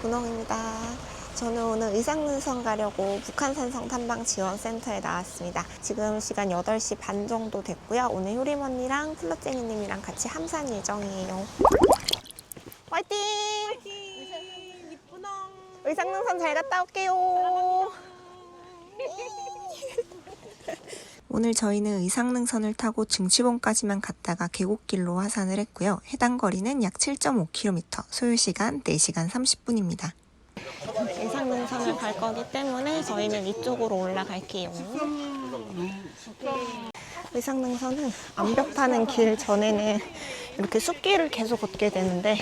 분홍입니다. 저는 오늘 의상능선 가려고 북한산성 탐방 지원센터에 나왔습니다. 지금 시간 8시 반 정도 됐고요. 오늘 효림 언니랑 플러제니님이랑 같이 함산 예정이에요. 화이팅! 의상능선 잘 갔다 올게요. 오늘 저희는 의상능선을 타고 증치봉까지만 갔다가 계곡길로 하산을 했고요. 해당 거리는 약 7.5km, 소요 시간 4시간 30분입니다. 의상능선을 갈 거기 때문에 저희는 이쪽으로 올라갈게요. 의상능선은 암벽 타는 길 전에는 이렇게 숲길을 계속 걷게 되는데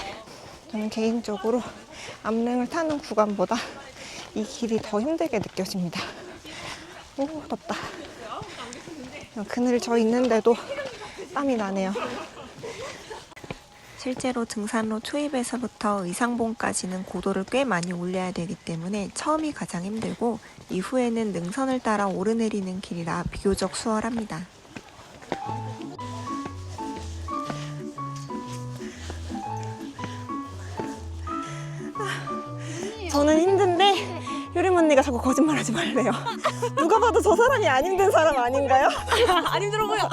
저는 개인적으로 암릉을 타는 구간보다 이 길이 더 힘들게 느껴집니다. 오 덥다. 그늘 져 있는데도 땀이 나네요. 실제로 등산로 초입에서부터 의상봉까지는 고도를 꽤 많이 올려야 되기 때문에 처음이 가장 힘들고 이후에는 능선을 따라 오르내리는 길이라 비교적 수월합니다. 저는 효림 언니가 자꾸 거짓말하지 말래요. 누가 봐도 저 사람이 안 힘든 사람 아닌가요? 안 힘들어 보여.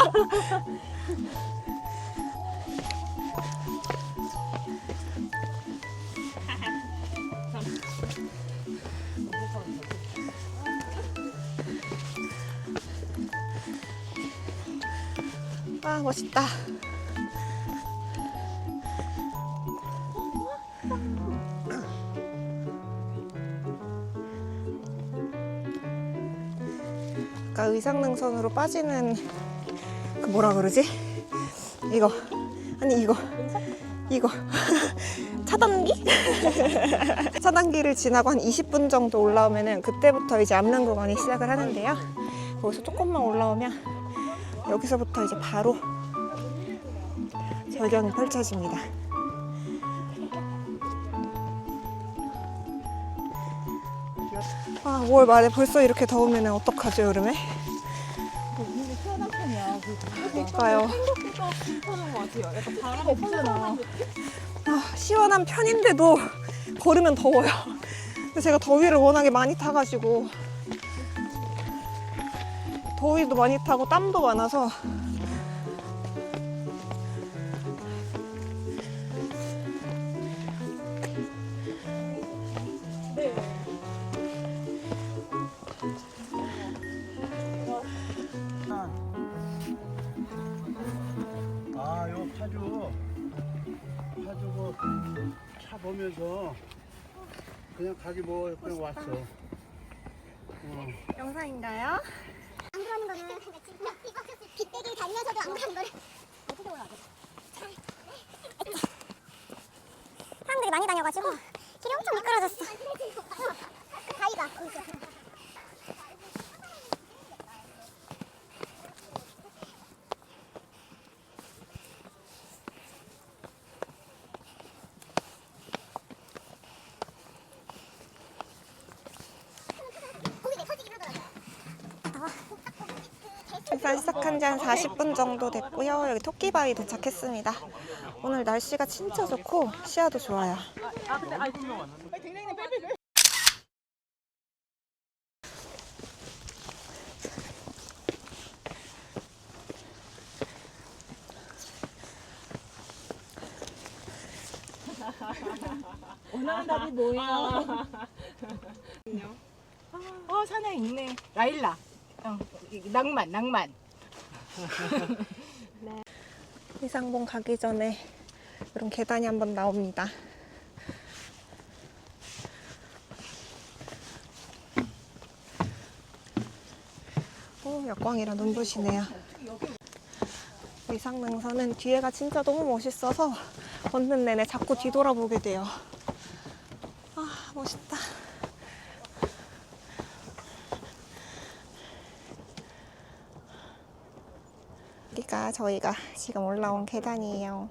아 멋있다. 의상능선으로 빠지는 그 뭐라 그러지? 이거 아니 이거 이거 차단기? 차단기를 지나고 한 20분 정도 올라오면은 그때부터 이제 암릉 구간이 시작을 하는데요. 거기서 조금만 올라오면 여기서부터 이제 바로 절경이 펼쳐집니다. 아, 5월 말에 벌써 이렇게 더우면 어떡하죠, 여름에? 그러니까요. 생각보다 괜찮은 것 같아요. 약간 바람 없잖아. 아, 시원한 편인데도 걸으면 더워요. 근데 제가 더위를 워낙에 많이 타가지고 더위도 많이 타고 땀도 많아서 가기 뭐 그냥 왔어. 어. 영상인가요? 안 그러는 거는 빗대기를 달면서도 안 그러는 거를 어떻게 올라가지? 사람들이 많이 다녀가지고 길이 엄청 미끄러졌어. 가위가 보이죠? 거기 내 터지긴 하더라고요. 등산 시작한 지 한 40분 정도 됐고요. 여기 토끼바위 도착했습니다. 오늘 날씨가 진짜 좋고 시야도 좋아요. 원하는 답이 뭐예요? 어, 산에 있네. 라일락. 어, 낭만, 낭만. 의상봉 가기 전에 이런 계단이 한번 나옵니다. 오, 역광이라 눈부시네요. 의상능선은 뒤에가 진짜 너무 멋있어서 걷는 내내 자꾸 뒤돌아보게 돼요. 아, 멋있다. 여기가 저희가 지금 올라온 계단이에요.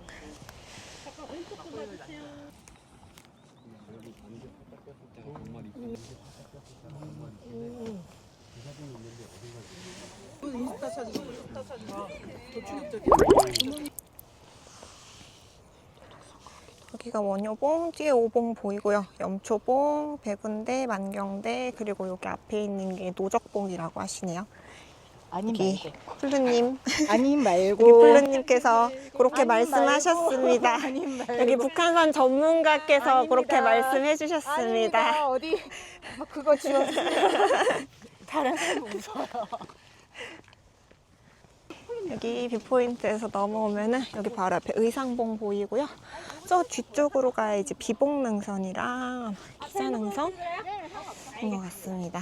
여기가 원효봉, 뒤에 오봉 보이고요. 염초봉, 백운대, 만경대, 그리고 여기 앞에 있는 게 노적봉이라고 하시네요. 아니 여기 말고. 플루님, 아니 말고. 플루님께서 그렇게 말씀하셨습니다. 말고. 아니 말고. 여기 북한산 전문가께서 아닙니다. 그렇게 말씀해 주셨습니다. 아닙니다. 어디 뭐 그거 지웠어요. 다른 사람 웃어요. 여기 뷰포인트에서 넘어오면은 여기 바로 앞에 의상봉 보이고요. 저 뒤쪽으로 가야 이제 비봉능선이랑 기사능선인 것 같습니다.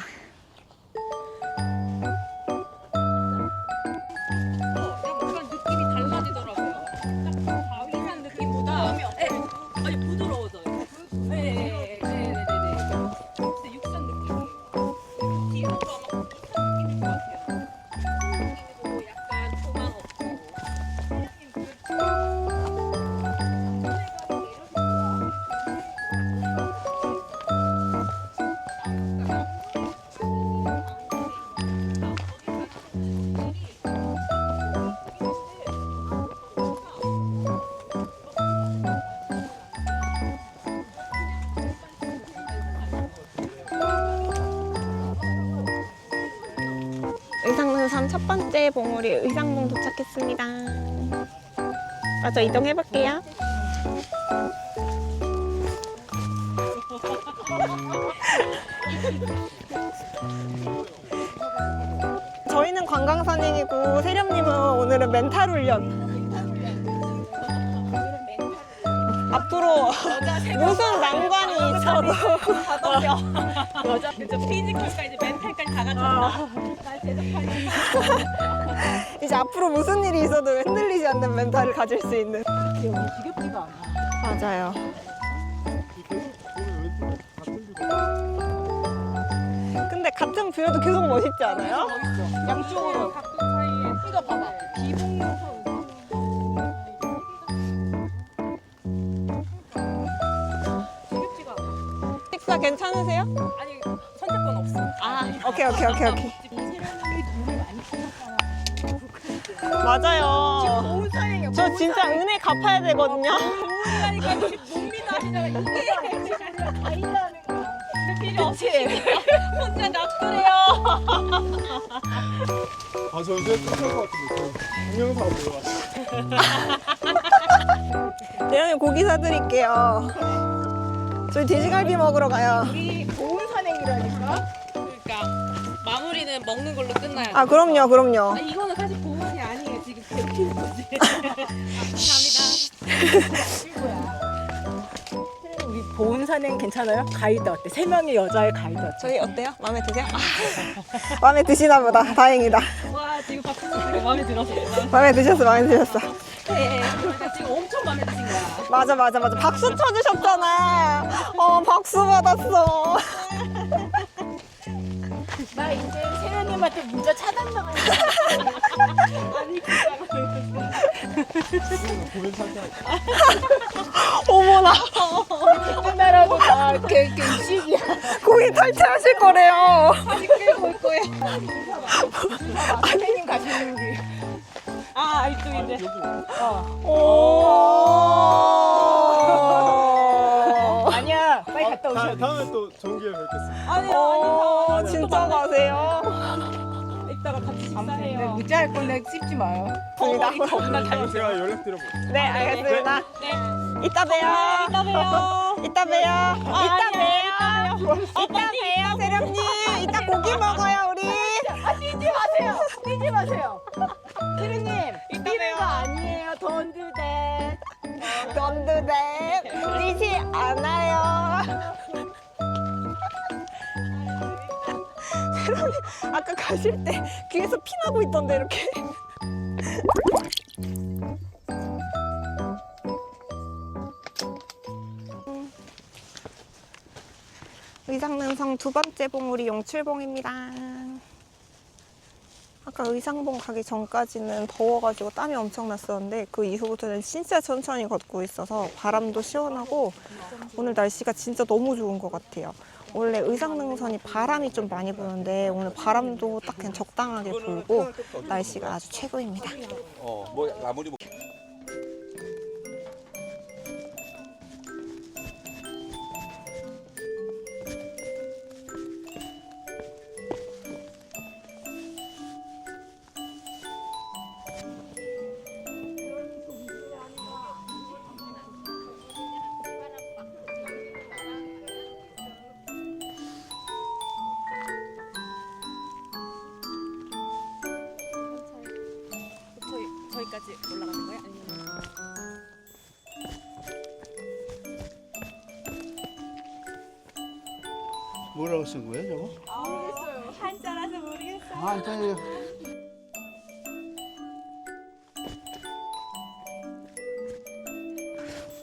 의상능선 첫 번째 봉우리 의상봉 도착했습니다. 맞아 이동해 볼게요. 저희는 관광 산행이고 세령님은 오늘은 멘탈 훈련. 앞으로 무슨 난관이 있어도 여자 피지컬까지 멘탈 대접하니. 이제 앞으로 무슨 일이 있어도 흔들리지 않는 멘탈을 가질 수 있는. 지겹지가 않아. 맞아요. 근데 같은 뷰여도 계속 멋있지 않아요? 양쪽으로 각도 사이에 이거 봐봐. 식사 괜찮으세요? 아니 선택권 없어. 아, 오케이, 오케이, 오케이, 오케이. 쓰셨잖아. 맞아요. 좋은 사행이야. 저 진짜 은혜 갚아야 되거든요. 이게. 필요 없이 혼자 납두래요. 아, 저 요새 똑같은 것 같은데. 저 동영상 보러 왔어. 대현이 고기 사드릴게요. 저희 돼지갈비 먹으러 가요. 우리 좋은 산행이라니까. 마무리는 먹는 걸로 끝나요. 아, 그럼요, 그럼요. 아, 이거는 사실 보온이 아니에요. 지금 거지. 감사합니다. 우리 보은 산행 괜찮아요? 가이드 어때? 세 명의 여자의 가이드 어때? 저희 어때요? 마음에 드세요? 아, 마음에 드시나 보다. 다행이다. 와 지금 박수 마음에 들었어. 마음에 드셨어, 마음에 드셨어. 네, 그러니까 지금 엄청 마음에 드신 거야. 맞아, 맞아, 맞아. 박수 쳐주셨잖아. 어, 박수 받았어. 세련님한테 문자 차단당할 아니 살짝. 어머나. 끝나라고 다 이렇게 이렇게 입식이야. 고기 탈퇴하실 거래요. 다시 끌고 올 거예요. 선생님 가시는 길. 아 이쪽 이제 오. 아니야, 빨리 갔다 오셔야 돼. 다음에 또 좋은 기회 뵙겠습니다. 아니요 오, 아니요. 진짜 가세요? 네, 문자할 건데 씹지 마요. 좋습니다. 겁나 달려. 제가 연락드려볼게요. 네, 알겠습니다. 네. 이따 봬요. 이따 봬요. 이따 봬요. 이따 봬요. 이따 봬요, 세령님. 이따 고기 먹어요, 우리. 아, 뛰지 마세요. 뛰지 마세요. 아까 가실 때 귀에서 피 나고 있던데, 이렇게. 의상능성 두 번째 봉우리 용출봉입니다. 아까 의상봉 가기 전까지는 더워가지고 땀이 엄청 났었는데 그 이후부터는 진짜 천천히 걷고 있어서 바람도 시원하고 오늘 날씨가 진짜 너무 좋은 것 같아요. 원래 의상능선이 바람이 좀 많이 부는데 오늘 바람도 딱 그냥 적당하게 불고 날씨가 아주 최고입니다. 어, 뭐 아무리 뭐 뭐라고 쓴 거야 저거? 한자라서 모르겠어요. 아 일단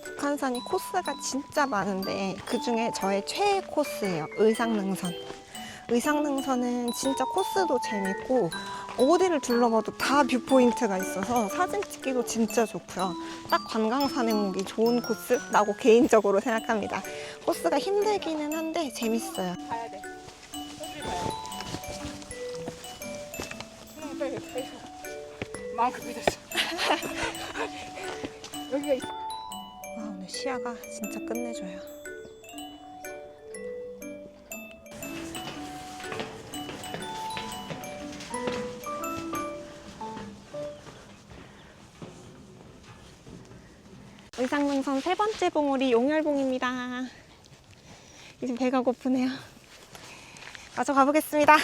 북한산이 코스가 진짜 많은데 그 중에 저의 최애 코스예요. 의상능선. 의상능선은 진짜 코스도 재밌고 어디를 둘러봐도 다 뷰포인트가 있어서 사진 찍기도 진짜 좋고요. 딱 관광 산행목이 좋은 코스라고 개인적으로 생각합니다. 코스가 힘들기는 한데 재밌어요. 가야 돼. 여기 가야 돼. 응, 빨리 빨리. 마음 급해졌어. 여기가 있- 와, 오늘 시야가 진짜 끝내줘요. 의상능선 세 번째 봉우리 용열봉입니다. 이제 배가 고프네요. 마저 가보겠습니다.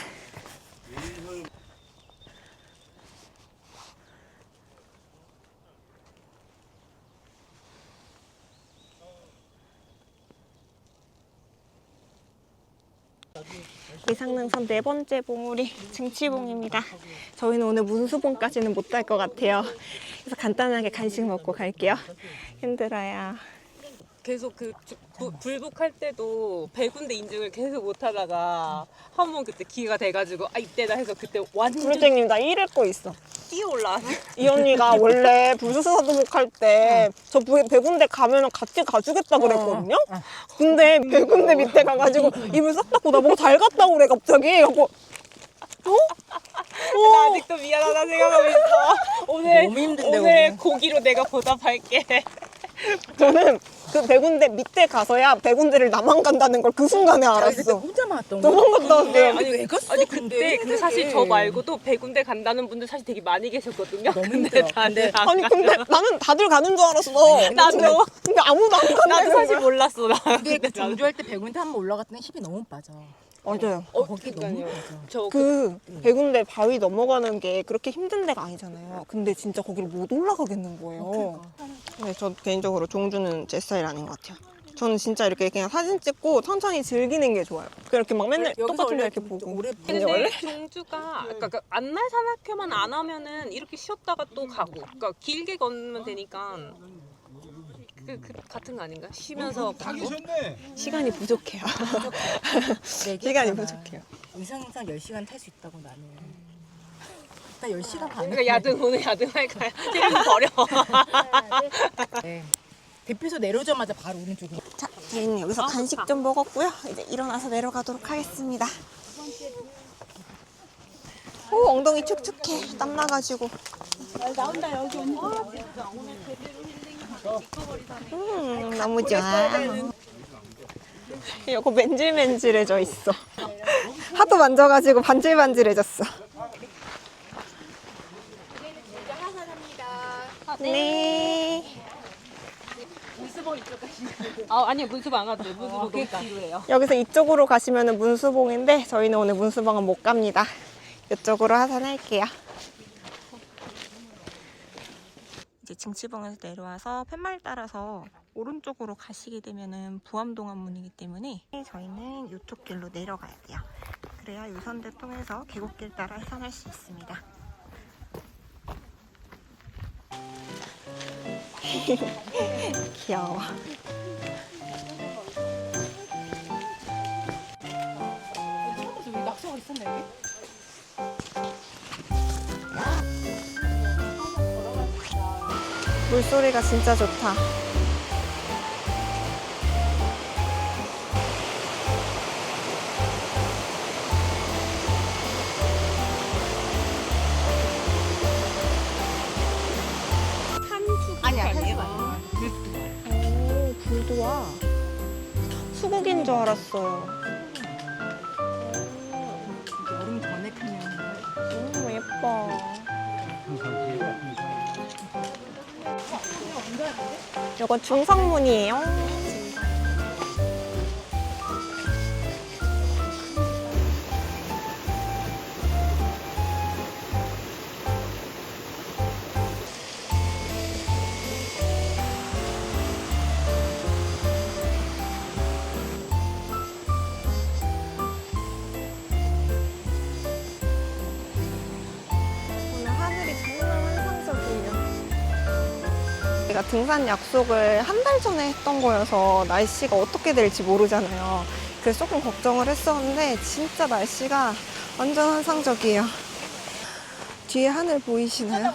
의상능선 네 번째 봉우리 쟁취봉입니다. 저희는 오늘 문수봉까지는 못 갈 것 같아요. 그래서 간단하게 간식 먹고 갈게요. 힘들어요. 계속 그 주- 부- 불복할 때도 배 군데 인증을 계속 못 하다가 한 번 그때 기회가 돼가지고 아 이때다 해서 그때 완전 불쟁님 나 이랬고 있어. 뛰어 올라왔어. 이 언니가 원래 불수사도목 할 때 저 배군대 가면은 같이 가주겠다 그랬거든요. 근데 배군대 밑에 가가지고 입을 싹 닫고 나보고 잘 갔다 오래 갑자기. 하고 나 아직도 미안하다 생각하고 있어. 오늘 오늘 고기로 내가 보답할게. 저는 그 배군대 밑에 가서야 배군대를 나만 간다는 걸 그 순간에 알았어. 혼자만 왔던 거. 도망 갔다 왔어요. 아니 왜 갔어? 아니 그때 근데 사실 저 말고도 배군대 간다는 분들 사실 되게 많이 계셨거든요. 근데 다들 안 아니 근데 나는 다들 가는 줄 알았어. 나도. 근데, 근데 아무도 안 가는 나도 사실 거야. 몰랐어. 나. 근데 근데 나도- 정주할 때 배군대 한번 올라갔더니 힘이 너무 빠져. 맞아요. 어, 거기 너무 그러니까요. 빠져. 저 그, 그 배군대 바위 넘어가는 게 그렇게 힘든 데가 아니잖아요. 근데 진짜 거기를 못 올라가겠는 거예요. 네, 저 개인적으로 종주는 제 스타일 아닌 것 같아요. 저는 진짜 이렇게 그냥 사진 찍고 천천히 즐기는 게 좋아요. 그렇게 막 맨날 여기서 똑같은 데 원래 이렇게 좀 보고. 오래 근데 원래 근데 종주가 그러니까 그 안날 산악회만 안 하면은 이렇게 쉬었다가 또 가고 그러니까 길게 걷으면 되니까 그, 그 같은 거 아닌가? 쉬면서 가기 가고 좋네. 시간이 부족해요. 네 시간이 부족해요. 의상상 10시간 탈 수 있다고 나는. 나 10시간 반. 그러니까 야등 오늘 야등할까요? 지금 버려. 네. 대표소 내려오자마자 바로 오른쪽으로. 자, 저희는 여기서 간식 좀 먹었고요. 이제 일어나서 내려가도록 하겠습니다. 오, 엉덩이 축축해. 땀 나가지고. 음, 너무 좋아. 이거 맨질맨질해져 있어. 하도 만져가지고 반질반질해졌어. 네. 아 아니 문수방 안 갔어요. 문수방 너무 필요해요. 여기서 이쪽으로 가시면 문수봉인데 저희는 오늘 문수봉은 못 갑니다. 이쪽으로 하산할게요. 이제 징치봉에서 내려와서 팻말 따라서 오른쪽으로 가시게 되면은 부암동안문이기 때문에 저희는 이쪽 길로 내려가야 돼요. 그래야 유선대 통해서 계곡길 따라 해산할 수 있습니다. 있었네 여기. 물소리가 진짜 좋다. 줄 알았어요. 여름 전에 피면 너무 예뻐. 이거 중성문이에요. 등산 약속을 한 달 전에 했던 거여서 날씨가 어떻게 될지 모르잖아요. 그래서 조금 걱정을 했었는데 진짜 날씨가 완전 환상적이에요. 뒤에 하늘 보이시나요?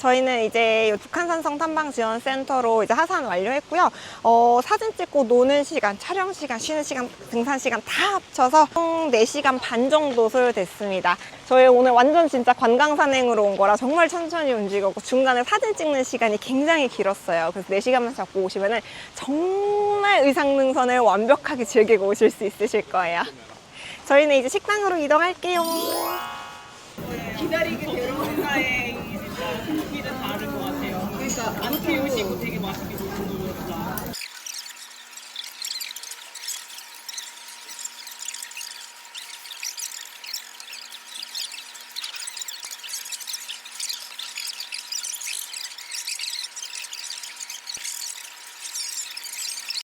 저희는 이제 이 북한산성 탐방지원센터로 이제 하산 완료했고요. 어, 사진 찍고 노는 시간, 촬영 시간, 쉬는 시간, 등산 시간 다 합쳐서 총 4시간 반 정도 소요됐습니다. 저희 오늘 완전 진짜 관광 산행으로 온 거라 정말 천천히 움직였고 중간에 사진 찍는 시간이 굉장히 길었어요. 그래서 4시간만 잡고 오시면은 정말 의상능선을 완벽하게 즐기고 오실 수 있으실 거예요. 저희는 이제 식당으로 이동할게요. 기다리게 되는 건가에 그러니까 안 태우시고 되게 맛있게